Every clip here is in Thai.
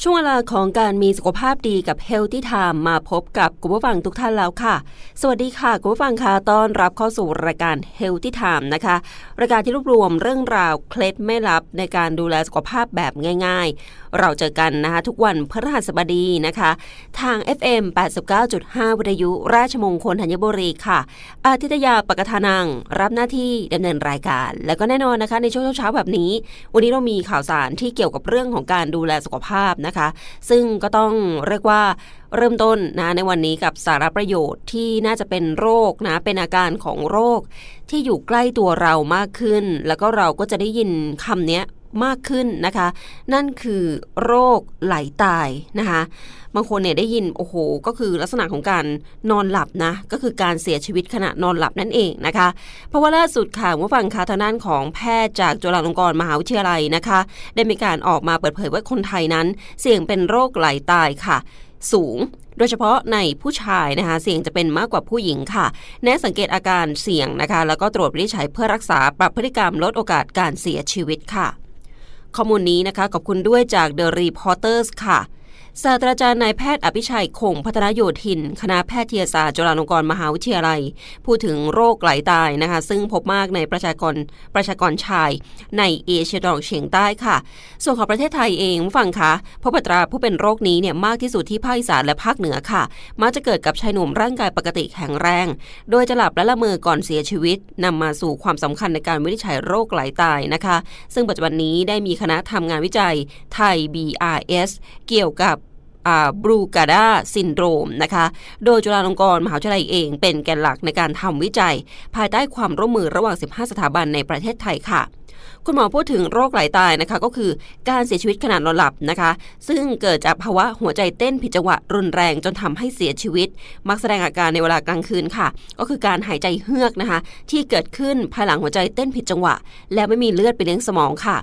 ช่วงเวลาของการมีสุขภาพดีกับ Healthy Time มาพบกับคุณผู้ฟังทุกท่านแล้วค่ะ สวัสดีค่ะคุณผู้ฟังค่ะต้อนรับเข้าสู่รายการ Healthy Time นะคะ รายการที่รวบรวมเรื่องราวเคล็ดไม่ลับในการดูแลสุขภาพแบบง่าย ๆ เราเจอกันนะคะทุกวันพฤหัสบดีนะคะ ทาง FM 89.5 วิทยุราชมงคลธัญบุรีค่ะ อาทิตยาปกทานัง รับหน้าที่ดำเนินรายการ และก็แน่นอนนะคะในช่วงเช้าแบบนี้ วันนี้เรามีข่าวสารที่เกี่ยวกับเรื่องของการดูแลสุขภาพนะคะ ซึ่งก็ต้องเรียกว่าเริ่มต้นนะในวันนี้กับสาระประโยชน์ที่น่าจะเป็นโรคนะเป็นอาการของโรค ที่อยู่ใกล้ตัวเรามากขึ้น แล้วก็เราก็จะได้ยินคำนี้มากขึ้นนะคะ นั่นคือโรคไหลตายนะคะ บางคนเนี่ยได้ยินโอ้โห ก็คือลักษณะของการนอนหลับนะ ก็คือการเสียชีวิตขณะนอนหลับนั่นเองนะคะ เพราะว่าล่าสุดค่ะผู้ฟังคาทางด้านของแพทย์จากจุฬาลงกรณ์มหาวิทยาลัยนะคะ ได้มีการออกมาเปิดเผยว่าคนไทยนั้น เสี่ยงเป็นโรคไหลตายค่ะ สูงโดยเฉพาะในผู้ชายนะคะ เสี่ยงจะเป็นมากกว่าผู้หญิงค่ะ แนะสังเกตอาการเสี่ยงนะคะ แล้วก็ตรวจวินิจฉัยเพื่อรักษาปรับพฤติกรรมลดโอกาสการเสียชีวิตค่ะ ข้อมูลนี้นะคะขอบคุณด้วยจาก The Reporters ค่ะ ศาสตราจารย์นายแพทย์อภิชัยคงพัฒนโยธิน คณะแพทยศาสตร์จุฬาลงกรณ์มหาวิทยาลัย พูดถึงโรคไหลตายนะคะ ซึ่งพบมากในประชากรประชากรชาย ในเอเชียตะวันออกเฉียงใต้ค่ะ ส่วนของประเทศไทยเองฟังคะพบอัตราผู้เป็นโรคนี้เนี่ยมากที่สุดที่ภาคอีสานและภาคเหนือค่ะ มักจะเกิดกับชายหนุ่มร่างกายปกติแข็งแรง โดยจะหลับและละเมอก่อนเสียชีวิตนำมาสู่ความสำคัญในการวินิจฉัยโรคไหลตายนะคะ ซึ่งปัจจุบันนี้ได้มีคณะทำงานวิจัยไทย BRS เกี่ยวกับ บรูกาดาซินโดรมนะคะ โดยจุฬาลงกรณ์มหาวิทยาลัยเองเป็นแกนหลักในการทำวิจัย ภายใต้ความร่วมมือระหว่าง 15 สถาบันในประเทศไทยค่ะ คุณหมอพูดถึงโรคไหลาตายนะคะ ก็คือการเสียชีวิตขณะนอนหลับนะคะ ซึ่งเกิดจากภาวะหัวใจเต้นผิดจังหวะรุนแรงจนทำให้เสียชีวิต มักแสดงอาการในเวลากลางคืนค่ะ ก็คือการหายใจเฮือกนะคะ ที่เกิดขึ้นภายหลังหัวใจเต้นผิดจังหวะ และไม่มีเลือดไปเลี้ยงสมองค่ะ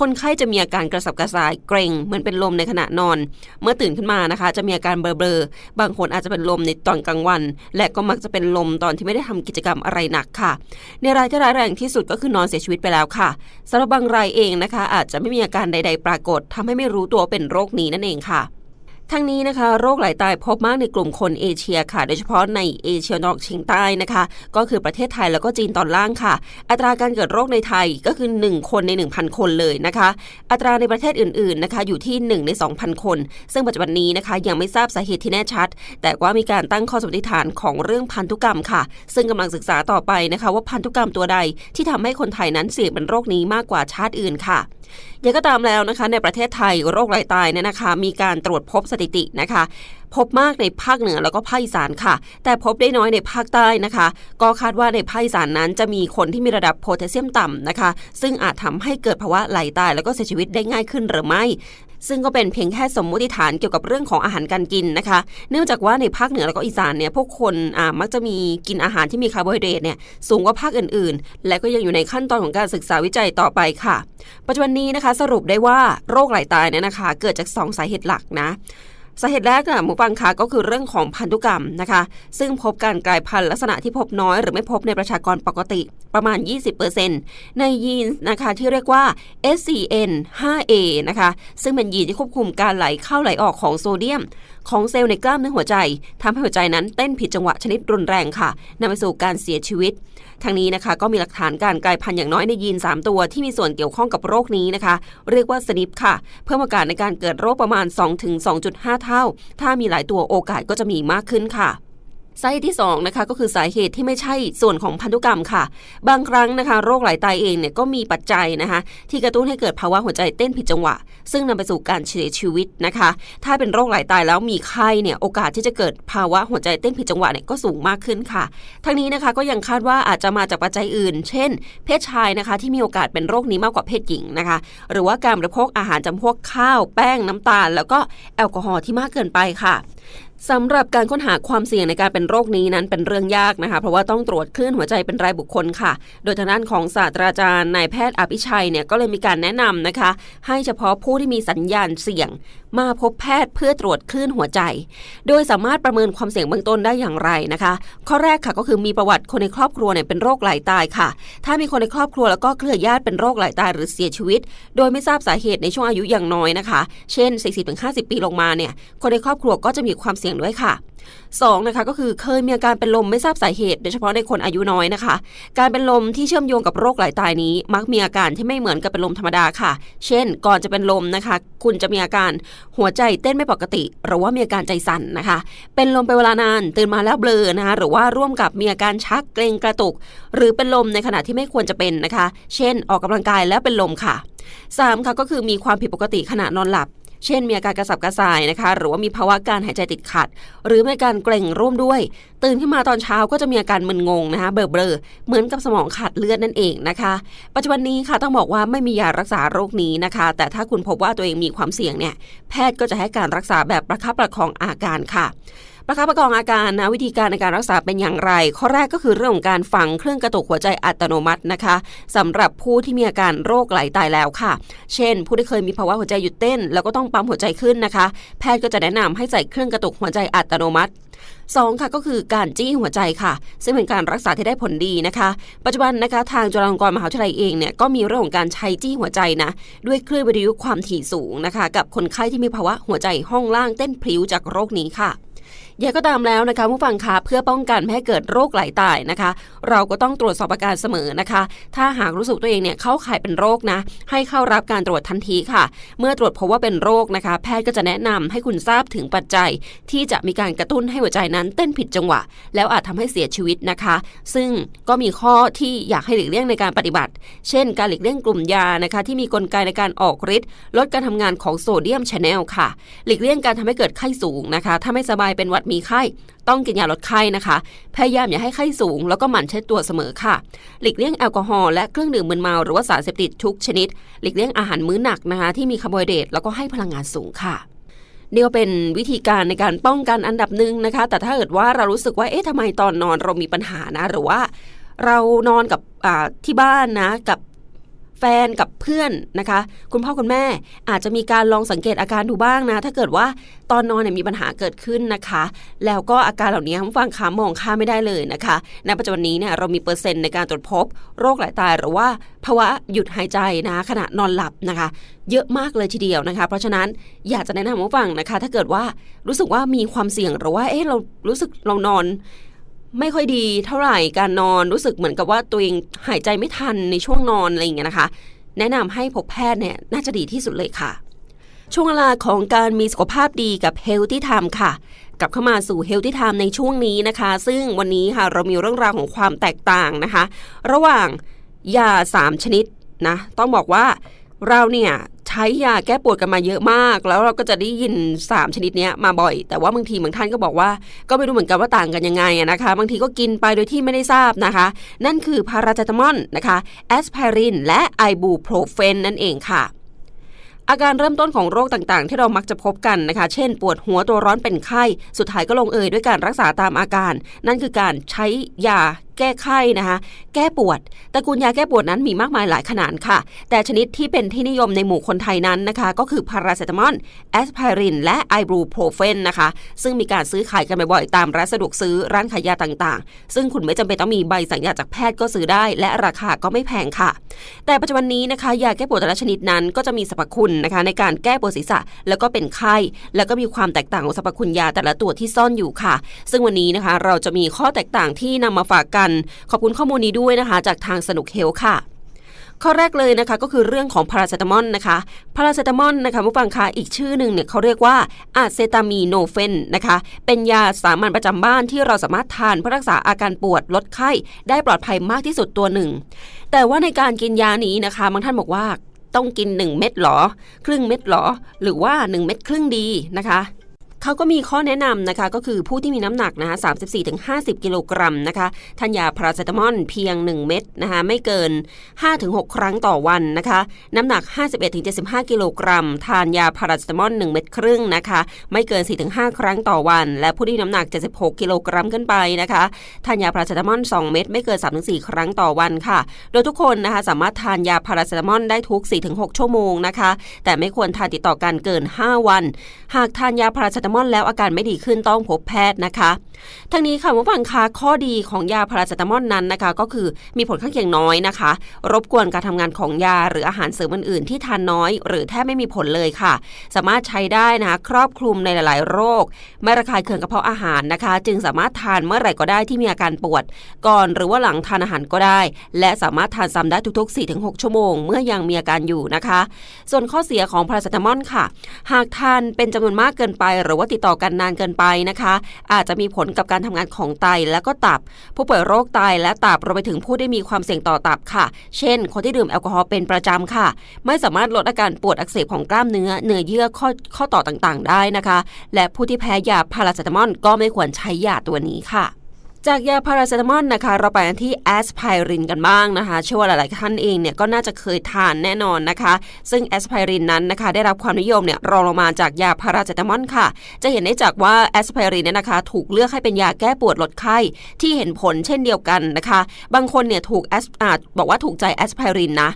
คนไข้จะมีอาการกระสับกระส่ายเกรงเหมือนเป็นลมในขณะนอน เมื่อตื่นขึ้นมานะคะ จะมีอาการเบลอๆบางคนอาจจะเป็นลมในตอนกลางวัน และก็มักจะเป็นลมตอนที่ไม่ได้ทำกิจกรรมอะไรหนักค่ะ ในรายที่ร้ายแรงที่สุดก็คือนอนเสียชีวิตไปแล้วค่ะสำหรับบางรายเองนะคะ อาจจะไม่มีอาการใด ๆ ปรากฏทำให้ไม่รู้ตัวเป็นโรคนี้นั่นเองค่ะ ทั้งนี้นะคะโรคไหลตายพบมากในกลุ่มคนเอเชียค่ะ โดยเฉพาะในเอเชียตะวันออกเฉียงใต้นะคะ ก็คือประเทศไทยแล้วก็จีนตอนล่างค่ะ อัตราการเกิดโรคในไทยก็คือ 1 คนใน 1,000 คนเลยนะคะ อัตราในประเทศอื่นๆนะคะอยู่ที่ 1 ใน 2,000 คน ซึ่งปัจจุบันนี้นะคะยังไม่ทราบสาเหตุที่แน่ชัด แต่ว่ามีการตั้งข้อสันนิฐานของเรื่องพันธุกรรมค่ะ ซึ่งกำลังศึกษาต่อไปนะคะ ว่าพันธุกรรมตัวใดที่ทำให้คนไทยนั้นเสี่ยงเป็นโรคนี้มากกว่าชาติอื่นค่ะ ยังก็ตามแล้วนะคะ ในประเทศไทยโรคไหลตายเนี่ยนะคะ มีการตรวจพบสถิตินะคะ พบมากในภาคเหนือแล้วก็ภาคอีสานค่ะ แต่พบได้น้อยในภาคใต้นะคะ ก็คาดว่าในภาคอีสานนั้นจะมีคนที่มีระดับโพแทสเซียมต่ำนะคะ ซึ่งอาจทำให้เกิดภาวะไหลตายแล้วก็เสียชีวิตได้ง่ายขึ้นหรือไม่ ซึ่งก็เป็นเพียงแค่สมมติฐานเกี่ยวกับเรื่องของอาหารการกินนะคะ เนื่องจากว่าในภาคเหนือแล้วก็อีสานเนี่ยพวกคนมักจะมีกินอาหารที่มีคาร์โบไฮเดรตเนี่ยสูงกว่าภาคอื่น ๆ และก็ยังอยู่ในขั้นตอนของการศึกษาวิจัยต่อไปค่ะ ปัจจุบันนี้นะคะสรุปได้ว่าโรคไหลตายเนี่ยนะคะ เกิดจาก 2 สาเหตุหลักนะ สาเหตุแรกค่ะหมูปังคะก็คือเรื่องของพันธุกรรมนะคะ ซึ่งพบการกลายพันธุ์ลักษณะที่พบน้อยหรือไม่พบในประชากรปกติประมาณ 20%ในยีนนะคะที่เรียกว่า SCN5A นะคะ ซึ่งเป็นยีนที่ควบคุมการไหลเข้าไหลออกของโซเดียม ของเซลล์ในกล้ามเนื้อหัวใจทำให้หัวใจนั้นเต้นผิดจังหวะชนิดรุนแรงค่ะนำไปสู่การเสียชีวิตทางนี้นะคะก็มีหลักฐานการกลายพันธุ์อย่างน้อยในยีน 3 ตัวที่มีส่วนเกี่ยวข้องกับโรคนี้นะคะ เรียกว่าสนิปค่ะ เพิ่มโอกาสในการเกิดโรคประมาณ 2-2.5 เท่า ถ้ามีหลายตัวโอกาสก็จะมีมากขึ้นค่ะ สาเหตุที่2นะคะก็คือสาเหตุที่ไม่ใช่ส่วนของพันธุกรรมค่ะ บางครั้งนะคะโรคไหลาตายเองเนี่ยก็มีปัจจัยนะคะ ที่กระตุ้นให้เกิดภาวะหัวใจเต้นผิดจังหวะ ซึ่งนำไปสู่การเสียชีวิตนะคะ ถ้าเป็นโรคไหลาตายแล้วมีไข้เนี่ยโอกาสที่จะเกิดภาวะหัวใจเต้นผิดจังหวะเนี่ยก็สูงมากขึ้นค่ะ ทั้งนี้นะคะก็ยังคาดว่าอาจจะมาจากปัจจัยอื่น เช่น เพศชายนะคะที่มีโอกาสเป็นโรคนี้มากกว่าเพศหญิงนะคะ หรือว่าการบริโภคอาหารจำพวกข้าว แป้งน้ำตาล แล้วก็แอลกอฮอล์ที่มากเกินไปค่ะ สำหรับการค้นหาความเสี่ยงในการเป็นโรคนี้นั้นเป็นเรื่องยากนะคะ เพราะว่าต้องตรวจคลื่นหัวใจเป็นรายบุคคลค่ะ โดยทางด้านของศาสตราจารย์นายแพทย์อภิชัยเนี่ยก็เลยมีการแนะนำนะคะ ให้เฉพาะผู้ที่มีสัญญาณเสี่ยง มาพบแพทย์เพื่อตรวจคลื่นหัวใจ โดยสามารถประเมินความเสี่ยงเบื้องต้นได้อย่างไรนะคะ ข้อแรกค่ะก็คือมีประวัติคนในครอบครัวเนี่ยเป็นโรคไหลตายค่ะ ถ้ามีคนในครอบครัวแล้วก็เครือญาติเป็นโรคไหลตายหรือเสียชีวิต โดยไม่ทราบสาเหตุในช่วงอายุอย่างน้อยนะคะ เช่น 40-50 ปีลงมาเนี่ยคนในครอบครัวก็จะมีความเสี่ยงด้วยค่ะ 2 นะคะก็คือเคยมีอาการเป็นลมไม่ทราบสาเหตุ โดยเฉพาะในคนอายุน้อยนะคะ การเป็นลมที่เชื่อมโยงกับโรคไหลตายนี้ มักมีอาการที่ไม่เหมือนกับเป็นลมธรรมดาค่ะ เช่น ก่อนจะเป็นลมนะคะ คุณจะมีอาการหัวใจเต้นไม่ปกติ หรือว่ามีอาการใจสั่นนะคะ เป็นลมไปเวลานานตื่นมาแล้วเบลอนะคะหรือว่าร่วมกับมีอาการชักเกรงกระตุก หรือเป็นลมในขณะที่ไม่ควรจะเป็นนะคะ เช่น ออกกำลังกายแล้วเป็นลมค่ะ 3 ค่ะก็คือมีความผิดปกติขณะนอนหลับ เช่นมีอาการกระสับกระส่ายนะคะ หรือว่ามีภาวะการหายใจติดขัด หรือมีการเกร็งร่วมด้วย ตื่นขึ้นมาตอนเช้าก็จะมีอาการมึนงงนะคะ เบลอๆเหมือนกับสมองขาดเลือดนั่นเองนะคะ ปัจจุบันนี้ค่ะต้องบอกว่าไม่มียารักษาโรคนี้นะคะ แต่ถ้าคุณพบว่าตัวเองมีความเสี่ยงเนี่ยแพทย์ก็จะให้การรักษาแบบประคับประคองอาการค่ะ ประคับประคองอาการนะวิธีการในการรักษาเป็นอย่างไร ข้อแรกก็คือเรื่องของการฝังเครื่องกระตุกหัวใจอัตโนมัตินะคะสำหรับผู้ที่มีอาการโรคไหลตายแล้วค่ะ เช่น ผู้ที่เคยมีภาวะหัวใจหยุดเต้น แล้วก็ต้องปั๊มหัวใจขึ้นนะคะ แพทย์ก็จะแนะนำให้ใส่เครื่องกระตุกหัวใจอัตโนมัติสองค่ะก็คือการจี้หัวใจค่ะ ซึ่งเป็นการรักษาที่ได้ผลดีนะคะ ปัจจุบันนะคะทางจุฬาลงกรณ์มหาวิทยาลัยเองเนี่ยก็มีเรื่องของการใช้จี้หัวใจนะด้วยคลื่นวิทยุความถี่สูงนะคะ กับคนไข้ที่มีภาวะหัวใจห้องล่างเต้นพลิ้วจากโรคนี้ค่ะ อย่างก็ตามแล้วนะคะผู้ฟังคะเพื่อป้องกันไม่ให้เกิดโรคไหลตายนะคะ เราก็ต้องตรวจสอบอาการเสมอนะคะ ถ้าหากรู้สึกตัวเองเนี่ยเข้าข่ายเป็นโรคนะ ให้เข้ารับการตรวจทันทีค่ะ เมื่อตรวจพบว่าเป็นโรคนะคะ แพทย์ก็จะแนะนำให้คุณทราบถึงปัจจัย ที่จะมีการกระตุ้นให้หัวใจนั้นเต้นผิดจังหวะ แล้วอาจทำให้เสียชีวิตนะคะ ซึ่งก็มีข้อที่อยากให้หลีกเลี่ยงในการปฏิบัติ เช่น การหลีกเลี่ยงกลุ่มยานะคะที่มีกลไกในการออกฤทธิ์ลดการทำงานของโซเดียมชาแนลค่ะ หลีกเลี่ยงการทำให้เกิดไข้สูงนะคะ ถ้าไม่สบายเป็นหวัดมีไข้ ต้องกินยาลดไข้นะคะ พยายามอย่าให้ไข้สูง แล้วก็หมั่นเช็ดตัวเสมอค่ะ หลีกเลี่ยงแอลกอฮอล์และเครื่องดื่มมึนเมาหรือว่าสารเสพติดทุกชนิด หลีกเลี่ยงอาหารมื้อหนักนะคะ ที่มีคาร์โบไฮเดรตแล้วก็ให้พลังงานสูงค่ะนี่ก็เป็นวิธีการในการป้องกันอันดับหนึ่งนะคะ แต่ถ้าเกิดว่าเรารู้สึกว่าเอ๊ะทำไมตอนนอนเรามีปัญหานะ หรือว่าเรานอนกับที่บ้านนะ กับ แฟนกับเพื่อนนะคะ คุณพ่อคุณแม่อาจจะมีการลองสังเกตอาการดูบ้างนะ ถ้าเกิดว่าตอนนอนเนี่ยมีปัญหาเกิดขึ้นนะคะ แล้วก็อาการเหล่านี้คุณฟังคามองข้าไม่ได้เลยนะคะในปัจจุบันนี้เนี่ยเรามีเปอร์เซ็นต์ในการตรวจพบ โรคหลายตายหรือว่าภาวะหยุดหายใจนะขณะนอนหลับนะคะ เยอะมากเลยทีเดียวนะคะ เพราะฉะนั้นอยากจะแนะนำผู้ฟังนะคะ ถ้าเกิดว่ารู้สึกว่ามีความเสี่ยงหรือว่าเอ๊ะเรารู้สึกเรานอน ไม่ค่อยดีเท่าไหร่การนอนรู้สึกเหมือนกับว่าตัวเองหายใจไม่ทันในช่วงนอนอะไรอย่างเงี้ยนะคะ แนะนำให้พบแพทย์เนี่ยน่าจะดีที่สุดเลยค่ะ ช่วงเวลาของการมีสุขภาพดีกับ Healthy Time ค่ะ กลับเข้ามาสู่ Healthy Time ในช่วงนี้นะคะ ซึ่งวันนี้ค่ะเรามีเรื่องราวของความแตกต่างนะคะ ระหว่างยา 3 ชนิดนะต้องบอกว่าเราเนี่ย ใช้ยาแก้ปวดกันมาเยอะมาก แล้วเราก็จะได้ยิน 3 ชนิดนี้มาบ่อย แต่ว่าบางทีบางท่านก็บอกว่า ก็ไม่รู้เหมือนกันว่าต่างกันยังไงนะคะ บางทีก็กินไปโดยที่ไม่ได้ทราบนะคะ นั่นคือพาราเซตามอลนะคะแอสไพรินและไอบูโพรเฟนนั่นเองค่ะอาการเริ่มต้นของโรคต่างๆ ที่เรามักจะพบกันนะคะ เช่น ปวดหัวตัวร้อนเป็นไข้ สุดท้ายก็ลงเอยด้วยการรักษาตามอาการ นั่นคือการใช้ยา แก้ไข้นะคะ แก้ปวดตระกูลยาแก้ปวดนั้นมีมากมายหลายขนาดค่ะ แต่ชนิดที่เป็นที่นิยมในหมู่คนไทยนั้นนะคะ ก็คือพาราเซตามอลแอสไพริน และไอบูโพรเฟนนะคะ ซึ่งมีการซื้อขายกันบ่อยๆตามร้านสะดวกซื้อร้านขายยาต่างๆ ซึ่งคุณไม่จำเป็นต้องมีใบสั่งยาจากแพทย์ก็ซื้อได้ และราคาก็ไม่แพงค่ะ แต่ปัจจุบันนี้นะคะ ยาแก้ปวดแต่ละชนิดนั้นก็จะมีสรรพคุณนะคะ ในการแก้ปวดศีรษะแล้วก็เป็นไข้แล้วก็มีความแตกต่างของสรรพคุณยาแต่ละตัวที่ซ่อนอยู่ค่ะ ซึ่งวันนี้นะคะ เราจะมีข้อแตกต่างที่นำมาฝากกันขอบคุณข้อมูลนี้ด้วยนะคะ จากทางสนุกเฮลค่ะข้อแรกเลยนะคะก็คือเรื่องของพาราเซตามอลนะคะพาราเซตามอลนะคะผู้ฟังคะอีกชื่อหนึ่งเนี่ยเขาเรียกว่าอะเซตามีโนเฟนนะคะเป็นยาสามัญประจำบ้านที่เราสามารถทานเพื่อรักษาอาการปวดลดไข้ได้ปลอดภัยมากที่สุดตัวหนึ่ง แต่ว่าในการกินยานี้นะคะบางท่านบอกว่าต้องกิน 1 เม็ดหรอ ครึ่งเม็ดหรอ หรือว่า 1 เม็ดครึ่งดีนะคะ เขาก็มีข้อแนะนำนะคะ ก็คือผู้ที่มีน้ำหนักนะคะ34-50 กิโลกรัมนะคะทานยาพาราเซตามอลเพียง 1 เม็ดนะคะไม่เกิน 5-6 ครั้งต่อวันนะคะ น้ำหนัก 51-75 กิโลกรัม ทานยาพาราเซตามอล1เม็ดครึ่งนะคะ ไม่เกิน 4-5 ครั้งต่อวัน และผู้ที่มีน้ำหนัก 76 กิโลกรัมขึ้นไปนะคะทานยาพาราเซตามอล2 เม็ดไม่เกิน 3-4 ครั้งต่อวันค่ะ โดยทุกคนนะคะสามารถทานยาพาราเซตามอลได้ทุก 4-6 ชั่วโมงนะคะ แต่ไม่ควรทานติดต่อกันเกิน 5 วัน หากทานยาพาราเซตามอลแล้วอาการไม่ดีขึ้นต้องพบแพทย์นะคะทั้งนี้ค่ะผู้ฟังคะข้อดีของยาพาราเซตามอลนั้นนะคะ ก็คือมีผลข้างเคียงน้อยนะคะ รบกวนการทำงานของยาหรืออาหารเสริมอื่นๆ ที่ทานน้อย หรือแทบไม่มีผลเลยค่ะ สามารถใช้ได้นะคะครอบคลุมในหลาย ๆ โรค ไม่ระคายเคืองกระเพาะอาหารนะคะ จึงสามารถทานเมื่อไหร่ก็ได้ที่มีอาการปวด ก่อนหรือว่าหลังทานอาหารก็ได้ และสามารถทานซ้ำได้ทุกๆ 4-6 ชั่วโมง เมื่อยังมีอาการอยู่นะคะ ส่วนข้อเสียของพาราเซตามอลค่ะ หากทานเป็นจำนวนมากเกินไปหรือว่าติดต่อกันนานเกินไปนะคะ อาจจะมีผลกับการทำงานของไตและก็ตับ ผู้ป่วยโรคไตและตับรวมไปถึงผู้ที่มีความเสี่ยงต่อตับค่ะ เช่น คนที่ดื่มแอลกอฮอล์เป็นประจำค่ะ ไม่สามารถลดอาการปวดอักเสบของกล้ามเนื้อเนื้อเยื่อข้อข้อต่อต่างๆ ได้นะคะ และผู้ที่แพ้ยาพาราเซตามอลก็ไม่ควรใช้ยาตัวนี้ค่ะ จากยาพาราเซตามอลนะคะ เราไปที่แอสไพรินกันบ้างนะคะ เชื่อว่าหลาย ๆ ท่านเองเนี่ยก็น่าจะเคยทานแน่นอนนะคะ ซึ่งแอสไพรินนั้นนะคะ ได้รับความนิยมเนี่ยรองลงมาจากยาพาราเซตามอลค่ะ จะเห็นได้จากว่าแอสไพรินเนี่ยนะคะ ถูกเลือกให้เป็นยาแก้ปวดลดไข้ที่เห็นผลเช่นเดียวกันนะคะ บางคนเนี่ยถูกแอสอาจบอกว่าถูกใจแอสไพรินนะ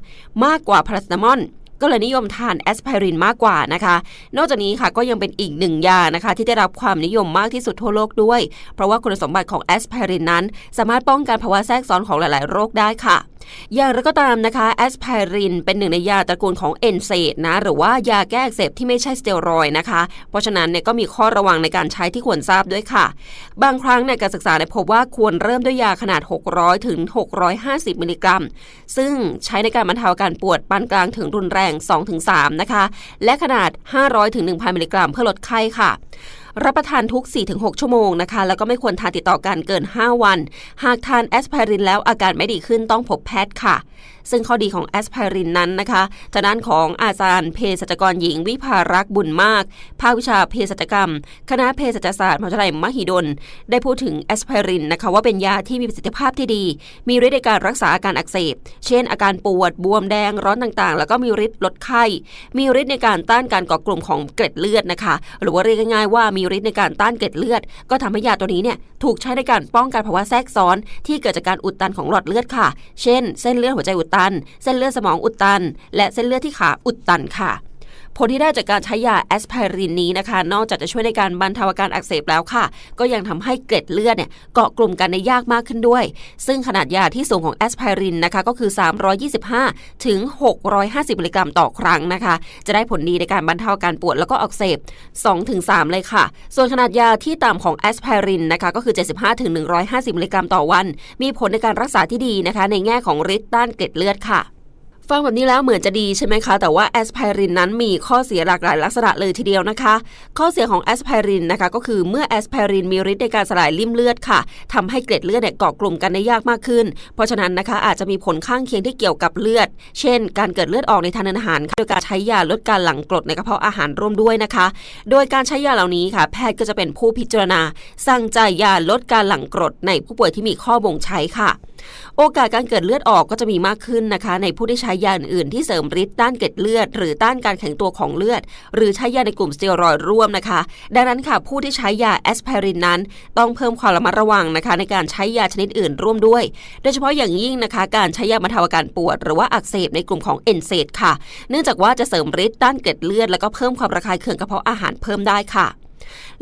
มากกว่าพาราเซตามอล ก็เลยนิยมทานแอสไพรินมากกว่านะคะ นอกจากนี้ค่ะก็ยังเป็นอีกหนึ่งยานะคะ ที่ได้รับความนิยมมากที่สุดทั่วโลกด้วย เพราะว่าคุณสมบัติของแอสไพรินนั้น สามารถป้องกันภาวะแทรกซ้อนของหลาย ๆ โรคได้ค่ะ อย่างไรก็ตามนะคะแอสไพรินเป็นหนึ่งในยาตระกูลของเอนเซดนะหรือว่ายาแก้อักเสบที่ไม่ใช่สเตียรอยนะคะ เพราะฉะนั้นเนี่ยก็มีข้อระวังในการใช้ที่ควรทราบด้วยค่ะ บางครั้งเนี่ยการศึกษาได้พบว่าควรเริ่มด้วยยาขนาด 600 ถึง 650 มิลลิกรัม ซึ่งใช้ในการบรรเทาอาการปวดปานกลางถึงรุนแรงง 2-3 นะคะ และขนาด 500ถึง1,000 มิลลิกรัมเพื่อลดไข้ค่ะ รับประทานทุก 4-6 ชั่วโมงนะคะ แล้วก็ไม่ควรทานติดต่อกันเกิน 5 วัน หากทานแอสไพรินแล้วอาการไม่ดีขึ้นต้องพบแพทย์ค่ะซึ่งข้อดีของแอสไพรินนั้นนะคะทางด้านของอาจารย์เภสัชกรหญิงวิภารักษ์บุญมาก ภาควิชาเภสัชกรรม คณะเภสัชศาสตร์มหาวิทยาลัยมหิดล ได้พูดถึงแอสไพรินนะคะว่าเป็นยาที่มีประสิทธิภาพที่ดี มีฤทธิ์ในการรักษาอาการอักเสบ เช่น อาการปวด บวมแดง ร้อนต่างๆ แล้วก็มีฤทธิ์ลดไข้ มีฤทธิ์ในการต้านการก่อกลุ่มของเกล็ดเลือดนะคะ หรือว่าเรียกง่ายๆว่ามีฤทธิ์ในการต้านเกล็ดเลือด ก็ทำให้ยาตัวนี้เนี่ยถูกใช้ในการป้องกันภาวะแทรกซ้อน ที่เกิดจากการอุดตันของหลอดเลือดค่ะ เช่น เส้นเลือดหัวใจอุดตัน เส้นเลือดสมองอุดตัน และเส้นเลือดที่ขาอุดตันค่ะ ผลที่ได้จากการใช้ยาแอสไพรินนี้นะคะ นอกจากจะช่วยในการบรรเทาอาการอักเสบแล้วค่ะ ก็ยังทำให้เกล็ดเลือดเนี่ยเกาะกลุ่มกันได้ยากมากขึ้นด้วย ซึ่งขนาดยาที่สูงของแอสไพรินนะคะก็คือ 325 ถึง 650 มิลลิกรัมต่อครั้งนะคะ จะได้ผลดีในการบรรเทาอาการปวดแล้วก็อักเสบ 2-3 เลยค่ะ ส่วนขนาดยาที่ต่ำของแอสไพรินนะคะก็คือ 75ถึง150 มิลลิกรัมต่อวัน มีผลในการรักษาที่ดีนะคะ ในแง่ของฤทธิ์ต้านเกล็ดเลือดค่ะ ฟังแบบนี้แล้วเหมือนจะดีใช่ไหมคะ แต่ว่าแอสไพรินนั้นมีข้อเสียหลากหลายลักษณะเลยทีเดียวนะคะ ข้อเสียของแอสไพรินนะคะก็คือเมื่อแอสไพรินมีฤทธิ์ในการสลายริ่มเลือดค่ะทำให้เกล็ดเลือดเนี่ยเกาะกลุ่มกันได้ยากมากขึ้น เพราะฉะนั้นนะคะอาจจะมีผลข้างเคียงที่เกี่ยวกับเลือด เช่น การเกิดเลือดออกในทางเดินอาหารโดยการใช้ยาลดการหลั่งกรดในกระเพาะอาหารร่วมด้วยนะคะ โดยการใช้ยาเหล่านี้ค่ะ แพทย์ก็จะเป็นผู้พิจารณา สั่งจ่ายยาลดการหลั่งกรดในผู้ป่วยที่มีข้อบ่งใช้ค่ะ โอกาสการเกิดเลือดออกก็จะมีมากขึ้นนะคะ ในผู้ที่ใช้ยาอื่นที่เสริมฤทธิ์ต้านเกล็ดเลือด หรือต้านการแข็งตัวของเลือด หรือใช้ยาในกลุ่มสเตียรอยด์ร่วมนะคะ ดังนั้นค่ะผู้ที่ใช้ยาแอสไพรินนั้น ต้องเพิ่มความระมัดระวังนะคะ ในการใช้ยาชนิดอื่นร่วมด้วย โดยเฉพาะอย่างยิ่งนะคะ การใช้ยาบรรเทาอาการปวด หรือว่าอักเสบในกลุ่มของเอนเซดค่ะ เนื่องจากว่าจะเสริมฤทธิ์ต้านเกล็ดเลือด แล้วก็เพิ่มความระคายเคืองกระเพาะอาหารเพิ่มได้ค่ะ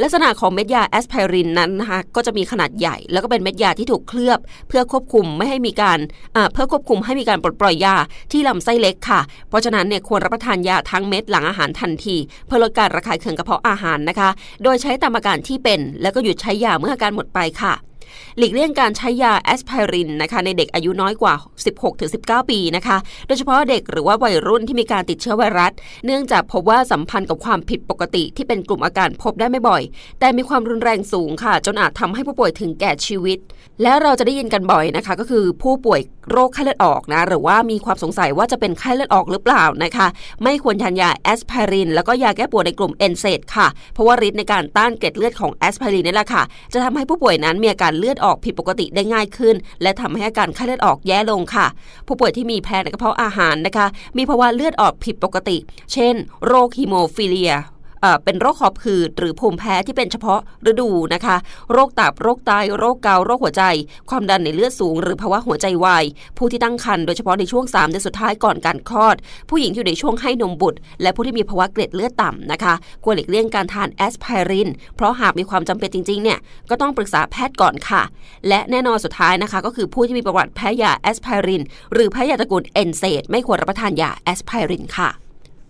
ลักษณะของเม็ดยาแอสไพรินนั้นนะคะก็จะมีขนาดใหญ่ แล้วก็เป็นเม็ดยาที่ถูกเคลือบ เพื่อควบคุมไม่ให้มีการเพื่อควบคุมให้มีการปลดปล่อยยาที่ลำไส้เล็กค่ะ เพราะฉะนั้นเนี่ยควรรับประทานยาทั้งเม็ดหลังอาหารทันที เพื่อลดการระคายเคืองกระเพาะอาหารนะคะ โดยใช้ตามอาการที่เป็น แล้วก็หยุดใช้ยาเมื่ออาการหมดไปค่ะ หลีกเลี่ยงการใช้ยาแอสไพรินนะคะในเด็กอายุน้อยกว่า 16-19 ปีนะคะ โดยเฉพาะเด็กหรือว่าวัยรุ่นที่มีการติดเชื้อไวรัส เนื่องจากพบว่าสัมพันธ์กับความผิดปกติที่เป็นกลุ่มอาการพบได้ไม่บ่อย แต่มีความรุนแรงสูงค่ะ จนอาจทำให้ผู้ป่วยถึงแก่ชีวิต และเราจะได้ยินกันบ่อยนะคะ ก็คือผู้ป่วยโรคไข้เลือดออกนะหรือว่ามีความสงสัยว่าจะเป็นไข้เลือดออกหรือเปล่านะคะ ไม่ควรทานยาแอสไพรินแล้วก็ยาแก้ปวดในกลุ่มเอนเซดค่ะ เพราะว่าฤทธิ์ในการต้านเกล็ดเลือดของแอสไพรินนี่แหละค่ะ จะทำให้ผู้ป่วยนั้นมีอาการเลือดออกผิดปกติได้ง่ายขึ้น และทำให้อาการไข้เลือดออกแย่ลงค่ะ ผู้ป่วยที่มีแผลในกระเพาะอาหารนะคะ มีภาวะเลือดออกผิดปกติ เช่น โรคฮีโมฟิเลีย เป็นโรคหอบหืดหรือภูมิแพ้ที่เป็นเฉพาะฤดูนะคะ โรคตับโรคไตโรคเกาโรคหัวใจ ความดันในเลือดสูง หรือภาวะหัวใจวายผู้ที่ตั้งครรภ์โดยเฉพาะในช่วง3เดือนสุดท้ายก่อนการคลอด ผู้หญิงที่อยู่ในช่วงให้นมบุตร และผู้ที่มีภาวะเกล็ดเลือดต่ำนะคะควรหลีกเลี่ยงการทานแอสไพรินเพราะหากมีความจำเป็นจริงๆเนี่ยก็ต้องปรึกษาแพทย์ก่อนค่ะ และแน่นอนสุดท้ายนะคะ ก็คือผู้ที่มีประวัติแพ้ยาแอสไพรินหรือแพ้ยาตระกูลเอนเซดไม่ควรรับประทานยาแอสไพรินค่ะ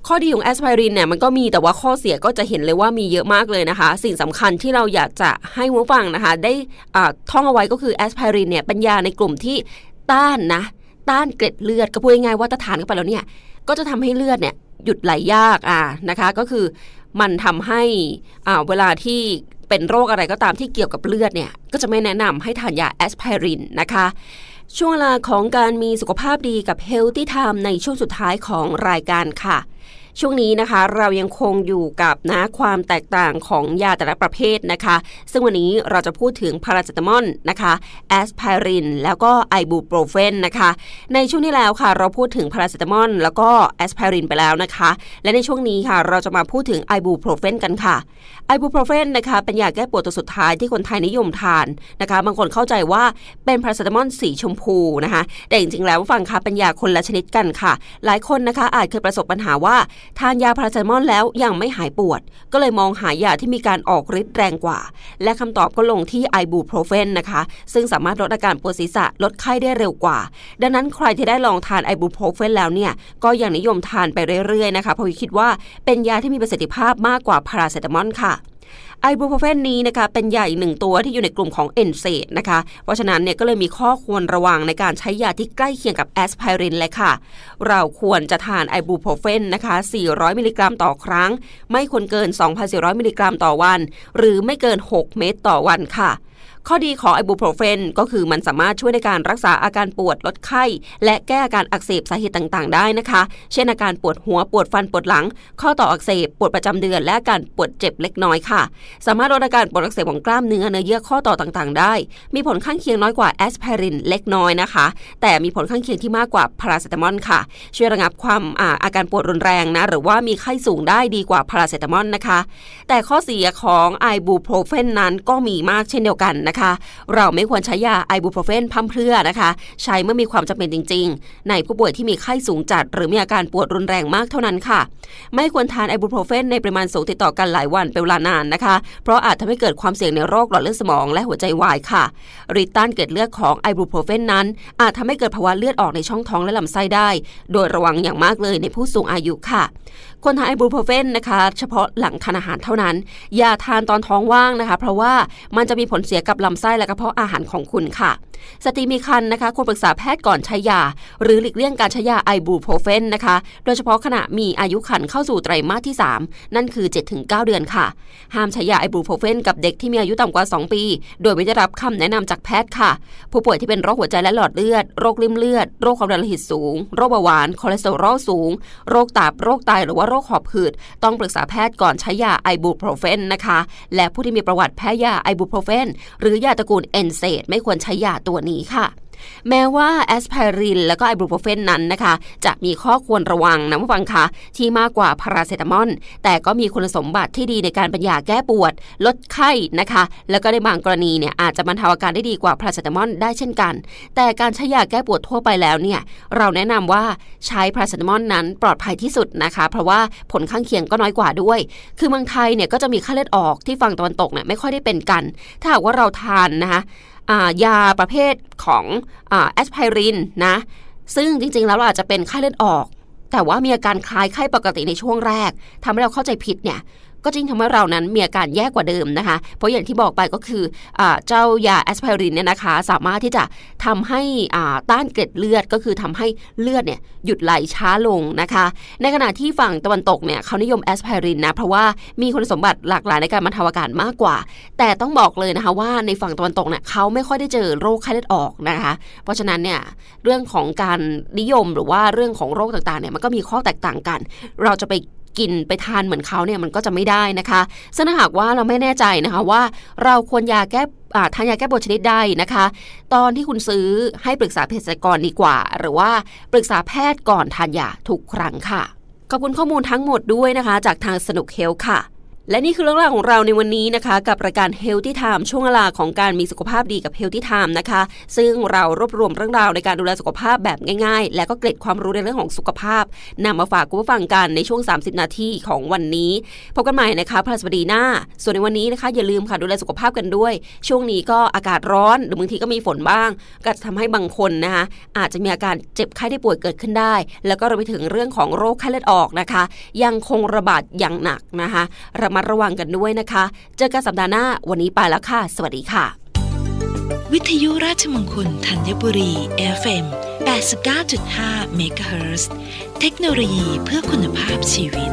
ข้อดีของแอสไพรินเนี่ยมันก็มีแต่ว่าข้อเสียก็จะเห็นเลยว่ามีเยอะมากเลยนะคะ สิ่งสำคัญที่เราอยากจะให้ผู้ฟังนะคะ ได้ท่องเอาไว้ก็คือแอสไพรินเนี่ยเป็นยาในกลุ่มที่ต้านนะ ต้านเกล็ดเลือดก็พูดง่ายๆว่าถ้าทานเข้าไปแล้วเนี่ย ก็จะทำให้เลือดเนี่ยหยุดไหลยากอ่านะคะ ก็คือมันทำให้อ่าเวลาที่เป็นโรคอะไรก็ตามที่เกี่ยวกับเลือดเนี่ยก็จะไม่แนะนำให้ทานยาแอสไพรินนะคะช่วงเวลาของการมีสุขภาพดีกับ Healthy Time ในช่วงสุดท้ายของรายการค่ะ ช่วงนี้นะคะเรายังคงอยู่กับนะความแตกต่างของยาแต่ละประเภทนะคะ ซึ่งวันนี้เราจะพูดถึงพาราเซตามอลนะคะแอสไพรินแล้วก็ไอบูโปรเฟนนะคะ ในช่วงที่แล้วค่ะ เราพูดถึงพาราเซตามอลแล้วก็แอสไพรินไปแล้วนะคะ และในช่วงนี้ค่ะ เราจะมาพูดถึงไอบูโปรเฟนกันค่ะไอบูโปรเฟนนะคะเป็นยาแก้ปวดตัวสุดท้ายที่คนไทยนิยมทานนะคะ บางคนเข้าใจว่าเป็นพาราเซตามอลสีชมพูนะคะ แต่จริงๆแล้วฟังค่ะเป็นยาคนละชนิดกันค่ะ หลายคนนะคะอาจเคยประสบปัญหาว่าทานยาพาราเซตามอลแล้วยังไม่หายปวด ก็เลยมองหายาที่มีการออกฤทธิ์แรงกว่า และคำตอบก็ลงที่ไอบูโปรเฟนนะคะ ซึ่งสามารถลดอาการปวดศีรษะลดไข้ได้เร็วกว่า ดังนั้นใครที่ได้ลองทานไอบูโปรเฟนแล้วเนี่ยก็ยังนิยมทานไปเรื่อยๆนะคะเพราะคิดว่าเป็นยาที่มีประสิทธิภาพมากกว่าพาราเซตามอลค่ะ ไอบูโพรเฟนนี้นะคะเป็นยาอีกหนึ่งตัวที่อยู่ในกลุ่มของเอนเซตนะคะ เพราะฉะนั้นเนี่ยก็เลยมีข้อควรระวังในการใช้ยาที่ใกล้เคียงกับแอสไพรินเลยค่ะ เราควรจะทานไอบูโพรเฟนนะคะ 400 มิลลิกรัมต่อครั้ง ไม่ควรเกิน 2,400 มิลลิกรัมต่อวัน หรือไม่เกิน 6 เม็ดต่อวันค่ะ ข้อดีของไอบูโปรเฟนก็คือมันสามารถช่วยในการรักษาอาการปวดลดไข้ และแก้อาการอักเสบสาเหตุต่างๆ ได้นะคะ เช่นอาการปวดหัวปวดฟันปวดหลัง ข้อต่ออักเสบปวดประจำเดือน และอาการปวดเจ็บเล็กน้อยค่ะ สามารถลดอาการปวดอักเสบของกล้ามเนื้อเนื้อเยื่อข้อต่อต่างๆ ได้ มีผลข้างเคียงน้อยกว่าแอสไพรินเล็กน้อยนะคะ แต่มีผลข้างเคียงที่มากกว่าพาราเซตามอลค่ะช่วยระงับความอาอาการปวดรุนแรงนะหรือว่ามีไข้สูงได้ดีกว่าพาราเซตามอลนะคะ แต่ข้อเสียของไอบูโปรเฟนนั้นก็มีมากเช่นเดียวกันนะคะเราไม่ควรใช้ยาไอบูโปรเฟนพั่มเพรื่อนะคะ ใช้เมื่อมีความจำเป็นจริง ๆ ในผู้ป่วยที่มีไข้สูงจัด หรือมีอาการปวดรุนแรงมากเท่านั้นค่ะ ไม่ควรทานไอบูโปรเฟนในปริมาณสูงติดต่อกันหลายวันเป็นเวลานานนะคะ เพราะอาจทำให้เกิดความเสี่ยงในโรคหลอดเลือดสมองและหัวใจวายค่ะฤทธิ์ต้านเกล็ดเลือดของไอบูโปรเฟนนั้น อาจทำให้เกิดภาวะเลือดออกในช่องท้องและลำไส้ได้ โดยระวังอย่างมากเลยในผู้สูงอายุค่ะควรทานไอบูโปรเฟนนะคะ เฉพาะหลังทานอาหารเท่านั้น อย่าทานตอนท้องว่างนะคะ เพราะว่ามันจะมีผลเสียกับลำไส้และกระเพาะอาหารของคุณค่ะ สตรีมีครรภ์นะคะควรปรึกษาแพทย์ก่อนใช้ยา หรือหลีกเลี่ยงการใช้ยาไอบูโปรเฟนนะคะ โดยเฉพาะขณะมีอายุครรภ์เข้าสู่ไตรมาสที่ 3 นั่นคือ 7-9 เดือนค่ะ ห้ามใช้ยาไอบูโปรเฟนกับเด็กที่มีอายุต่ำกว่า 2 ปี โดยไม่ได้รับคำแนะนำจากแพทย์ค่ะ ผู้ป่วยที่เป็นโรคหัวใจและหลอดเลือด โรคริ่มเลือด โรคความดันโลหิตสูง โรคเบาหวาน คอเลสเตอรอลสูง โรคตับ โรคไต หรือว่าโรคหอบหืด ต้องปรึกษาแพทย์ก่อนใช้ยาไอบูโปรเฟนนะคะ และผู้ที่มีประวัติแพ้ยาไอบูโปรเฟนหรือยาตระกูลเอนเซดไม่ควรใช้ยาตัวนี้ค่ะ แม้ว่าแอสไพริน แล้วก็ไอบูโปรเฟนนั้นนะคะ จะมีข้อควรระวังนะผู้ฟังคะที่มากกว่าพาราเซตามอลแต่ก็มีคุณสมบัติที่ดีในการเป็นยาแก้ปวด ลดไข้นะคะ แล้วก็ในบางกรณีเนี่ยอาจจะบรรเทาอาการได้ดีกว่าพาราเซตามอลได้เช่นกัน แต่การใช้ยาแก้ปวดทั่วไปแล้วเนี่ยเราแนะนำว่าใช้พาราเซตามอลนั้นปลอดภัยที่สุดนะคะ เพราะว่าผลข้างเคียงก็น้อยกว่าด้วย คือเมืองไทยเนี่ยก็จะมีไข้เลือดออกที่ฝั่งตะวันตกเนี่ยไม่ค่อยได้เป็นกัน ถ้าหากว่าเราทานนะคะ ยาประเภทของแอสไพรินนะ ซึ่งจริงๆ แล้วเราอาจจะเป็นไข้เลือดออก แต่ว่ามีอาการคล้ายไข้ปกติในช่วงแรกทำให้เราเข้าใจผิดเนี่ย ก็จึงทำให้เรานั้นมีอาการแย่กว่าเดิมนะคะ เพราะอย่างที่บอกไปก็คืออเจ้ายาแอสไพรินเนี่ยนะคะ สามารถที่จะทำให้ต้านเกล็ดเลือดก็คือทำให้เลือดเนี่ยหยุดไหลช้าลงนะคะ ในขณะที่ฝั่งตะวันตกเนี่ยเขานิยมแอสไพรินนะเพราะว่ามีคุณสมบัติหลากหลายในการบรรเทาอาการมากกว่า แต่ต้องบอกเลยนะคะว่าในฝั่งตะวันตกเนี่ยเขาไม่ค่อยได้เจอโรคไข้เลือดออกนะคะ เพราะฉะนั้นเนี่ยเรื่องของการนิยมหรือว่าเรื่องของโรคต่างๆเนี่ยมันก็มีข้อแตกต่างกัน เราจะไปกินไปทานเหมือนเขาเนี่ยมันก็จะไม่ได้นะคะซึ่งถ้าหากว่าเราไม่แน่ใจนะคะว่าเราควรยาแก้ทานยาแก้ปวดชนิดใดนะคะ ตอนที่คุณซื้อให้ปรึกษาเภสัชกรดีกว่า หรือว่าปรึกษาแพทย์ก่อนทานยาทุกครั้งค่ะ ขอบคุณข้อมูลทั้งหมดด้วยนะคะ จากทางสนุกเฮลค่ะ และนี่คือเรื่องราวของเราในวันนี้นะคะ กับรายการ Healthy Time ช่วงเวลาของการมีสุขภาพดีกับ Healthy Time นะคะ ซึ่งเรารวบรวมเรื่องราวในการดูแลสุขภาพแบบง่ายๆ และก็เกร็ดความรู้ในเรื่องของสุขภาพนำมาฝากคุณผู้ฟังกันในช่วง 30 นาทีของวันนี้พบกันใหม่นะคะพฤหัสบดีหน้า ส่วนในวันนี้นะคะ อย่าลืมค่ะดูแลสุขภาพกันด้วย ช่วงนี้ก็อากาศร้อนหรือบางทีก็มีฝนบ้าง ก็จะทำให้บางคนนะคะอาจจะมีอาการเจ็บไข้ได้ป่วยเกิดขึ้นได้ แล้วก็รวมไปถึงเรื่องของโรคไข้เลือดออกนะคะ ยังคงระบาดอย่างหนักนะคะระมัดระวังกันด้วยนะคะ เจอกันสัปดาห์หน้าวันนี้ไปแล้วค่ะ สวัสดีค่ะ วิทยุราชมงคลธัญบุรี FM 89.5เมกะเฮิรตซ์เทคโนโลยีเพื่อคุณภาพชีวิต